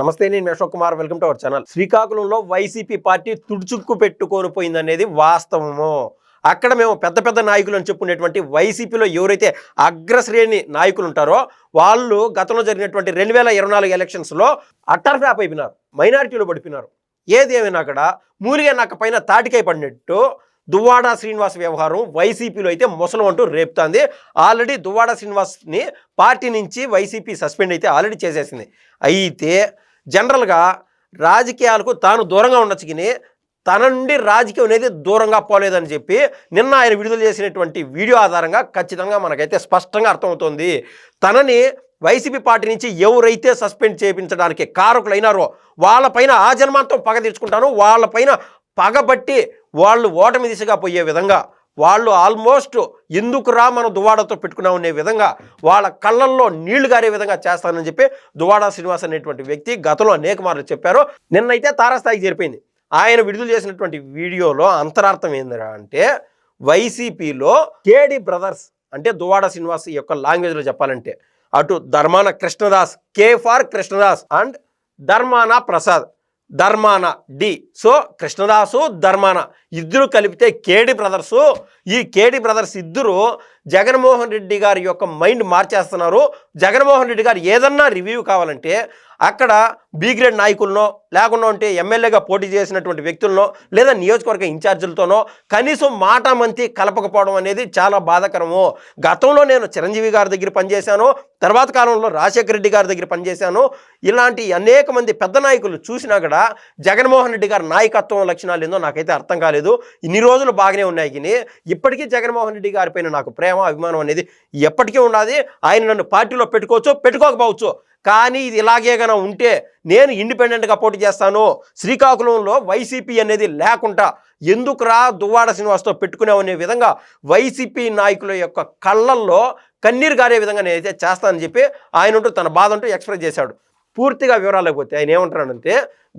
నమస్తే నేను Ashok Kumar. Welcome to our channel. శ్రీకాకుళంలో వైసీపీ పార్టీ తుడుచుక్కు పెట్టుకొని పోయిందనేది వాస్తవము. అక్కడ మేము పెద్ద పెద్ద నాయకులు అని చెప్పుకునేటువంటి వైసీపీలో ఎవరైతే అగ్రశ్రేణి నాయకులు ఉంటారో వాళ్ళు గతంలో జరిగినటువంటి రెండు వేల ఇరవై నాలుగు ఎలక్షన్స్లో అట్టర్ ఫ్లాప్ అయిపోయినారు. మైనారిటీలో పడిపోయినారు. ఏది ఏమైనా అక్కడ మూలిగా నాకు పైన తాటికై పడినట్టు దువ్వాడ శ్రీనివాస్ వ్యవహారం వైసీపీలో అయితే ముసలం అంటూ రేపుతోంది. ఆల్రెడీ దువ్వాడ శ్రీనివాస్ని పార్టీ నుంచి వైసీపీ సస్పెండ్ అయితే ఆల్రెడీ చేసేసింది. అయితే జనరల్గా రాజకీయాలకు తాను దూరంగా ఉండొచ్చు కానీ తన నుండి రాజకీయం అనేది దూరంగా పోలేదని చెప్పి నిన్న ఆయన విడుదల చేసినటువంటి వీడియో ఆధారంగా ఖచ్చితంగా మనకైతే స్పష్టంగా అర్థమవుతోంది. తనని వైసీపీ పార్టీ నుంచి ఎవరైతే సస్పెండ్ చేయించడానికి కారకులైనారో వాళ్ళపైన ఆ జన్మాంతం పగ తీర్చుకుంటాను వాళ్ళపైన పగబట్టి వాళ్ళు ఓటమి దిశగా పోయే విధంగా వాళ్ళు ఆల్మోస్ట్ ఎందుకురా మనం దువాడతో పెట్టుకున్నాం అనే విధంగా వాళ్ళ కళ్ళల్లో నీళ్ళు గారే విధంగా చేస్తానని చెప్పి దువాడా శ్రీనివాస్ అనేటువంటి వ్యక్తి గతంలో అనేక మార్లు చెప్పారు. నిన్నైతే తారాస్థాయికి చేరిపోయింది. ఆయన విడుదల చేసినటువంటి వీడియోలో అంతరార్థం ఏందిరా అంటే వైసీపీలో కేడి బ్రదర్స్ అంటే దువాడ శ్రీనివాస్ యొక్క లాంగ్వేజ్లో చెప్పాలంటే అటు ధర్మాన కృష్ణదాస్ కే far Krishnadas and Dharmana Prasad Dharmana D. So Krishnadas Dharmana. ఇద్దరు కలిపితే కేడి బ్రదర్సు. ఈ కేడి బ్రదర్స్ ఇద్దరు జగన్మోహన్ రెడ్డి గారి యొక్క మైండ్ మార్చేస్తున్నారు. జగన్మోహన్ రెడ్డి గారు ఏదన్నా రివ్యూ కావాలంటే అక్కడ బి గ్రేడ్ నాయకులనో లేకుండా ఉంటే ఎమ్మెల్యేగా పోటీ చేసినటువంటి వ్యక్తులనో లేదా నియోజకవర్గ ఇన్ఛార్జీలతోనో కనీసం మాట మంతి కలపకపోవడం అనేది చాలా బాధాకరము. గతంలో నేను చిరంజీవి గారి దగ్గర పనిచేశాను. తర్వాత కాలంలో రాజశేఖర రెడ్డి గారి దగ్గర పనిచేశాను. ఇలాంటి అనేక మంది పెద్ద నాయకులు చూసినా కూడా జగన్మోహన్ రెడ్డి గారి నాయకత్వం లక్షణాలు ఏందో నాకైతే అర్థం కాలేదు. ఇన్ని రోజులు బాగానే ఉన్నాయి. కానీ ఇప్పటికీ జగన్మోహన్ రెడ్డి గారిపైన నాకు ప్రేమ అభిమానం అనేది ఎప్పటికీ ఉండాలి. ఆయన నన్ను పార్టీలో పెట్టుకోవచ్చు పెట్టుకోకపోవచ్చు. కానీ ఇది ఇలాగే గన ఉంటే నేను ఇండిపెండెంట్గా పోటీ చేస్తాను. శ్రీకాకుళంలో వైసీపీ అనేది లేకుండా ఎందుకురా దువ్వాడ శ్రీనివాస్తో పెట్టుకునేవనే విధంగా వైసీపీ నాయకుల యొక్క కళ్ళల్లో కన్నీరు గారే విధంగా నేనైతే చేస్తానని చెప్పి ఆయన ఉంటూ తన బాధ ఉంటూ ఎక్స్ప్రెస్ చేశాడు. పూర్తిగా వివరాలకు పోతే ఆయన ఏమంటాడంటే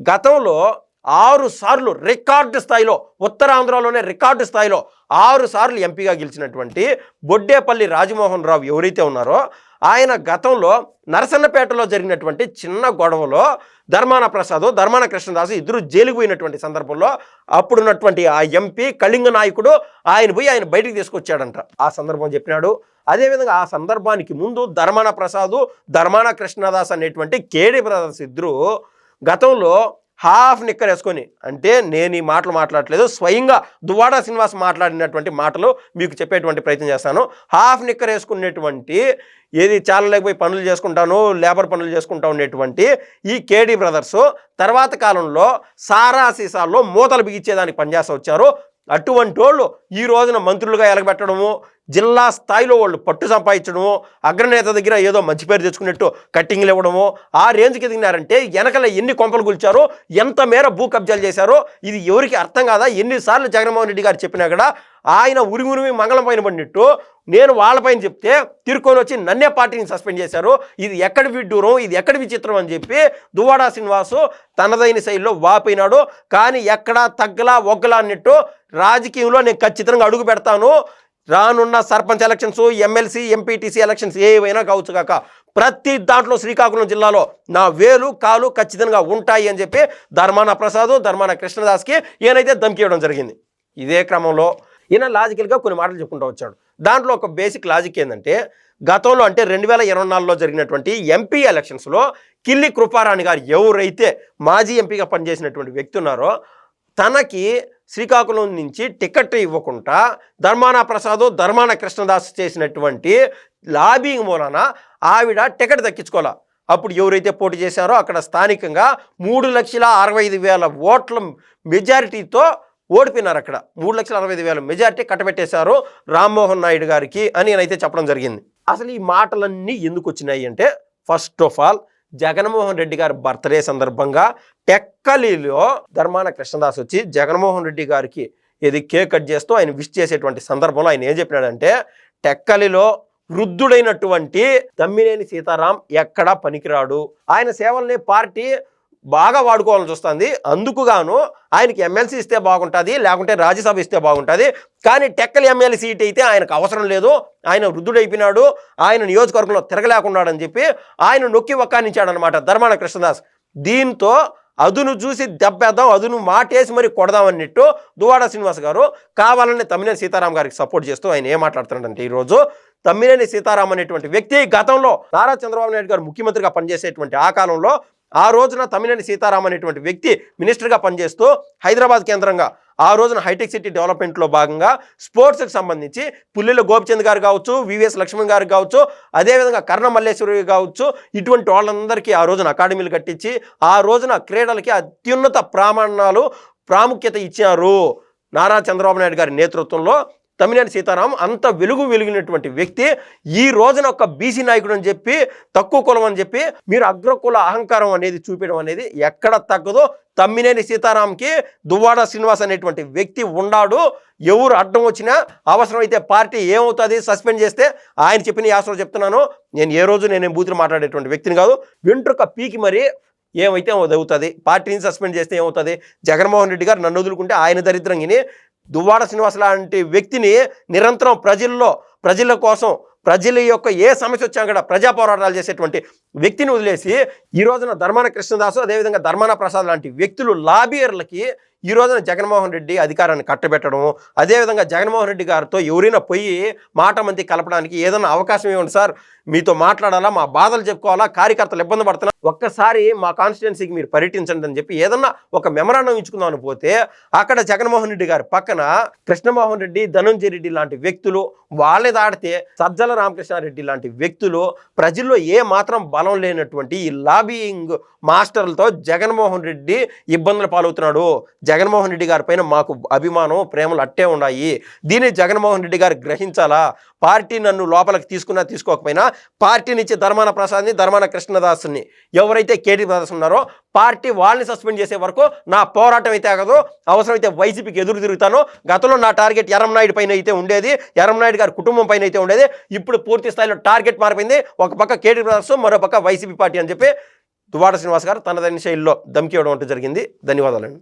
గతంలో ఆరు సార్లు రికార్డు స్థాయిలో ఉత్తరాంధ్రలోనే రికార్డు స్థాయిలో ఆరు సార్లు ఎంపీగా గెలిచినటువంటి బొడ్డేపల్లి రాజమోహన్ రావు ఎవరైతే ఉన్నారో ఆయన గతంలో నరసన్నపేటలో జరిగినటువంటి చిన్న గొడవలో ధర్మాన ప్రసాద్ ధర్మాన కృష్ణదాసు ఇద్దరు జైలుకు పోయినటువంటి సందర్భంలో అప్పుడున్నటువంటి ఆ ఎంపీ కళింగ నాయకుడు ఆయన పోయి ఆయన బయటికి తీసుకొచ్చాడంట. ఆ సందర్భం చెప్పినాడు. అదేవిధంగా ఆ సందర్భానికి ముందు ధర్మాన ప్రసాద్ ధర్మాన కృష్ణదాస్ అనేటువంటి కేడి బ్రదర్స్ ఇద్దరు గతంలో హాఫ్ నిక్కర్ వేసుకొని అంటే నేను ఈ మాటలు మాట్లాడట్లేదు స్వయంగా దువాడా శ్రీనివాస్ మాట్లాడినటువంటి మాటలు మీకు చెప్పేటువంటి ప్రయత్నం చేస్తాను. హాఫ్ నిక్కర్ వేసుకునేటువంటి ఏది చాలా లేకపోయి పనులు చేసుకుంటాను లేబర్ పనులు చేసుకుంటా ఉండేటువంటి ఈ కేడీ బ్రదర్స్ తర్వాత కాలంలో సారా సీసాల్లో మూతలు బిగించేదానికి పనిచేస్తూ వచ్చారు. అటువంటి వాళ్ళు ఈ రోజున మంత్రులుగా ఎలగబెట్టడము జిల్లా స్థాయిలో వాళ్ళు పట్టు సంపాదించడము అగ్రనేత దగ్గర ఏదో మంచి పేరు తెచ్చుకున్నట్టు కట్టింగ్లు ఇవ్వడము ఆ రేంజ్కి ఎదిగినారంటే వెనకల ఎన్ని కొంపలు కూల్చారో ఎంత మేర భూ కబ్జాలు చేశారో ఇది ఎవరికి అర్థం కాదా? ఎన్నిసార్లు జగన్మోహన్ రెడ్డి గారు చెప్పినా కూడా ఆయన ఉరిమి ఉరిమి మంగళం పైన పడినట్టు నేను వాళ్ళపైన చెప్తే తిరుక్కొని వచ్చి నన్నే పార్టీని సస్పెండ్ చేశారు ఇది ఎక్కడి విడ్డూరం ఇది ఎక్కడి విచిత్రం అని చెప్పి దువాడా శ్రీనివాసు తనదైన శైలిలో వాపోయినాడు కానీ ఎక్కడా తగ్గలా ఒగ్గలా అన్నట్టు రాజకీయంలో నేను ఖచ్చితంగా అడుగు పెడతాను. రానున్న sarpanch elections MLC MPTC elections ఏవైనా కావచ్చు కాక ప్రతి దాంట్లో శ్రీకాకుళం జిల్లాలో నా వేలు కాలు ఖచ్చితంగా ఉంటాయి అని చెప్పి ధర్మాన ప్రసాద్ ధర్మాన కృష్ణదాస్కి ఈయనైతే ధమ్కివ్వడం జరిగింది. ఇదే క్రమంలో ఈయన లాజికల్గా కొన్ని మాటలు చెప్పుకుంటూ వచ్చాడు. దాంట్లో ఒక బేసిక్ లాజిక్ ఏంటంటే గతంలో అంటే రెండు వేల ఇరవై నాలుగులో జరిగినటువంటి ఎంపీ ఎలక్షన్స్లో కిల్లి కృపారాణి గారు ఎవరైతే మాజీ ఎంపీగా పనిచేసినటువంటి వ్యక్తి ఉన్నారో తనకి శ్రీకాకుళం నుంచి టికెట్ ఇవ్వకుండా ధర్మాన ప్రసాద్ ధర్మాన కృష్ణదాస్ చేసినటువంటి లాబింగ్ మూలన ఆవిడ టికెట్ దక్కించుకోవాలి? అప్పుడు ఎవరైతే పోటీ చేశారో అక్కడ స్థానికంగా మూడు లక్షల అరవై ఐదు వేల ఓట్ల మెజారిటీతో ఓడిపోయినారు అక్కడ. మూడు లక్షల అరవై ఐదు వేల మెజారిటీ కట్టబెట్టేశారు రామ్మోహన్ నాయుడు గారికి అని నేనైతే చెప్పడం జరిగింది. అసలు ఈ మాటలన్నీ ఎందుకు వచ్చినాయి అంటే first of all Jaganmohan Reddy గారి బర్త్డే సందర్భంగా టెక్కలిలో ధర్మాన కృష్ణదాస్ వచ్చి జగన్మోహన్ రెడ్డి గారికి ఇది కేక్ కట్ చేస్తూ ఆయన విష్ చేసేటువంటి సందర్భంలో ఆయన ఏం చెప్పినాడంటే టెక్కలిలో వృద్ధుడైనటువంటి తమ్మినేని సీతారాం ఎక్కడా పనికిరాడు. ఆయన సేవల్ని పార్టీ బాగా వాడుకోవాలని చూస్తుంది అందుకుగాను ఆయనకి ఎమ్మెల్సీ ఇస్తే బాగుంటుంది లేకుంటే రాజ్యసభ ఇస్తే బాగుంటుంది. కానీ టెక్కలి ఎమ్మెల్యే సీట్ అయితే ఆయనకు అవసరం లేదు. ఆయన వృద్ధుడైపోయినాడు ఆయన నియోజకవర్గంలో తిరగలేకున్నాడని చెప్పి ఆయన నొక్కి ఒక్కానించాడనమాట ధర్మాన కృష్ణదాస్. దీంతో అదును చూసి దెబ్బేద్దాం అదును మాటేసి మరి కొడదాం అన్నట్టు దువాడ శ్రీనివాస్ గారు కావాలని తమ్మినేని సీతారాం గారికి సపోర్ట్ చేస్తూ ఆయన ఏం మాట్లాడుతున్నాడంటే ఈరోజు తమ్మినేని సీతారాం అనేటువంటి వ్యక్తి గతంలో నారా చంద్రబాబు నాయుడు గారు ముఖ్యమంత్రిగా పనిచేసేటువంటి ఆ కాలంలో ఆ రోజున తమ్మినేని సీతారాం అనేటువంటి వ్యక్తి మినిస్టర్గా పనిచేస్తూ హైదరాబాద్ కేంద్రంగా ఆ రోజున హైటెక్ సిటీ డెవలప్మెంట్లో భాగంగా స్పోర్ట్స్కి సంబంధించి పుల్లెల గోపిచంద్ గారు కావచ్చు వివిఎస్ లక్ష్మణ్ గారు కావచ్చు అదేవిధంగా కర్ణ మల్లేశ్వరి కావచ్చు ఇటువంటి వాళ్ళందరికీ ఆ రోజున అకాడమీలు కట్టించి ఆ రోజున క్రీడలకి అత్యున్నత ప్రామాణాలు ప్రాముఖ్యత ఇచ్చారు. నారా చంద్రబాబు నాయుడు గారి నేతృత్వంలో తమ్మినేని సీతారాం అంత వెలుగు వెలిగినటువంటి వ్యక్తి. ఈ రోజున ఒక బీసీ నాయకుడు అని చెప్పి తక్కువ కులం అని చెప్పి మీరు అగ్రకుల అహంకారం అనేది చూపించడం అనేది ఎక్కడ తగ్గదో తమ్మినేని సీతారాంకి దువ్వాడ శ్రీనివాస్ అనేటువంటి వ్యక్తి ఉన్నాడు. ఎవరు అడ్డం వచ్చినా అవసరమైతే పార్టీ ఏమవుతుంది సస్పెండ్ చేస్తే ఆయన చెప్పిన యాసలో చెప్తున్నాను. నేను ఏ రోజు నేను బూతులు మాట్లాడేటువంటి వ్యక్తిని కాదు. వెంట్రుక పీకి మరి ఏమైతే అవుతుంది పార్టీని సస్పెండ్ చేస్తే ఏమవుతుంది? జగన్మోహన్ రెడ్డి గారు నన్ను వదులుకుంటే ఆయన దరిద్రం విని దువ్వాడ శ్రీనివాస లాంటి వ్యక్తిని నిరంతరం ప్రజల్లో ప్రజల కోసం ప్రజల యొక్క ఏ సమస్య వచ్చినా కూడా ప్రజా పోరాటాలు చేసేటువంటి వ్యక్తిని వదిలేసి ఈ రోజున ధర్మాన కృష్ణదాసు అదేవిధంగా ధర్మాన ప్రసాద్ లాంటి వ్యక్తులు లాబియర్లకి ఈ రోజున జగన్మోహన్ రెడ్డి అధికారాన్ని కట్టబెట్టడం అదేవిధంగా జగన్మోహన్ రెడ్డి గారితో ఎవరైనా పోయి మాట మంది కలపడానికి ఏదైనా అవకాశం ఇవ్వండి సార్? మీతో మాట్లాడాలా? మా బాధలు చెప్పుకోవాలా? కార్యకర్తలు ఇబ్బంది పడుతున్నా? ఒక్కసారి మా కాన్స్టిట్యున్సీకి మీరు పర్యటించండి అని చెప్పి ఏదన్నా ఒక మెమరాండం ఇచ్చుకుందాం పోతే అక్కడ జగన్మోహన్ రెడ్డి గారి పక్కన కృష్ణమోహన్ రెడ్డి ధనంజయ రెడ్డి లాంటి వ్యక్తులు వాళ్ళే దాడితే సజ్జల రామకృష్ణారెడ్డి లాంటి వ్యక్తులు ప్రజల్లో ఏ మాత్రం బలం లేనటువంటి ఈ లాబియింగ్ మాస్టర్లతో జగన్మోహన్ రెడ్డి ఇబ్బందులు పాలవుతున్నాడు. జగన్మోహన్ రెడ్డి గారి పైన మాకు అభిమానం ప్రేమలు అట్టే ఉన్నాయి. దీన్ని జగన్మోహన్ రెడ్డి గారు గ్రహించాలా? పార్టీ నన్ను లోపలికి తీసుకున్నా తీసుకోకపోయినా పార్టీ నుంచి ధర్మాన ప్రసాద్ని ధర్మాన కృష్ణదాస్ని ఎవరైతే కేటీ ప్రసాద్ ఉన్నారో పార్టీ వాళ్ళని సస్పెండ్ చేసే వరకు నా పోరాటం అయితే ఆగదు. అవసరమైతే వైసీపీకి ఎదురు తిరుగుతాను. గతంలో నా టార్గెట్ ఎరంనాయుడు పైన అయితే ఉండేది. ఎరంనాయుడు గారి కుటుంబం పైన అయితే ఉండేది. ఇప్పుడు పూర్తి స్థాయిలో టార్గెట్ మారిపోయింది. ఒక పక్క కేటీ ప్రసాద్ మరో పక్క వైసీపీ పార్టీ అని చెప్పి దువాడ శ్రీనివాస్ గారు తనదైన శైలిలో దమ్కి ఇవ్వడం అంటూ జరిగింది. ధన్యవాదాలండి.